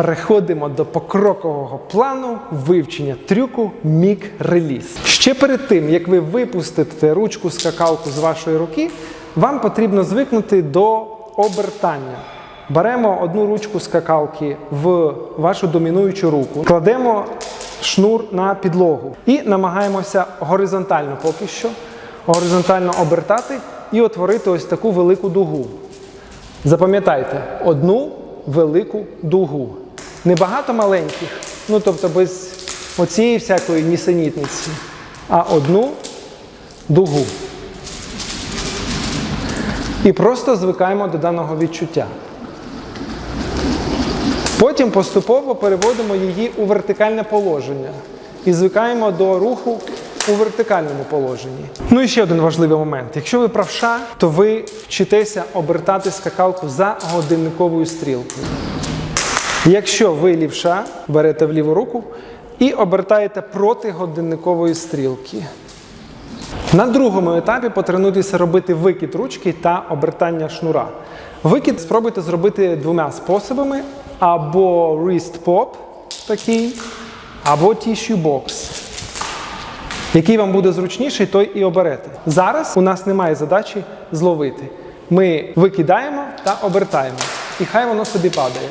переходимо до покрокового плану вивчення трюку мік реліз. Ще перед тим, як ви випустите ручку скакалку з вашої руки, вам потрібно звикнути до обертання. Беремо одну ручку скакалки в вашу домінуючу руку, кладемо шнур на підлогу і намагаємося горизонтально поки що горизонтально обертати і утворити ось таку велику дугу. Запам'ятайте, одну велику дугу. Небагато маленьких, ну тобто без оцієї всякої нісенітниці, а одну дугу. І просто звикаємо до даного відчуття. Потім поступово переводимо її у вертикальне положення і звикаємо до руху у вертикальному положенні. Ну і ще один важливий момент. Якщо ви правша, то ви вчитеся обертати скакалку за годинниковою стрілкою. Якщо ви лівша, берете в ліву руку і обертаєте проти годинникової стрілки. На другому етапі потренуйтеся робити викид ручки та обертання шнура. Викид спробуйте зробити двома способами: або wrist pop такий, або tissue box. Який вам буде зручніший, той і оберете. Зараз у нас немає задачі зловити. Ми викидаємо та обертаємо. І хай воно собі падає.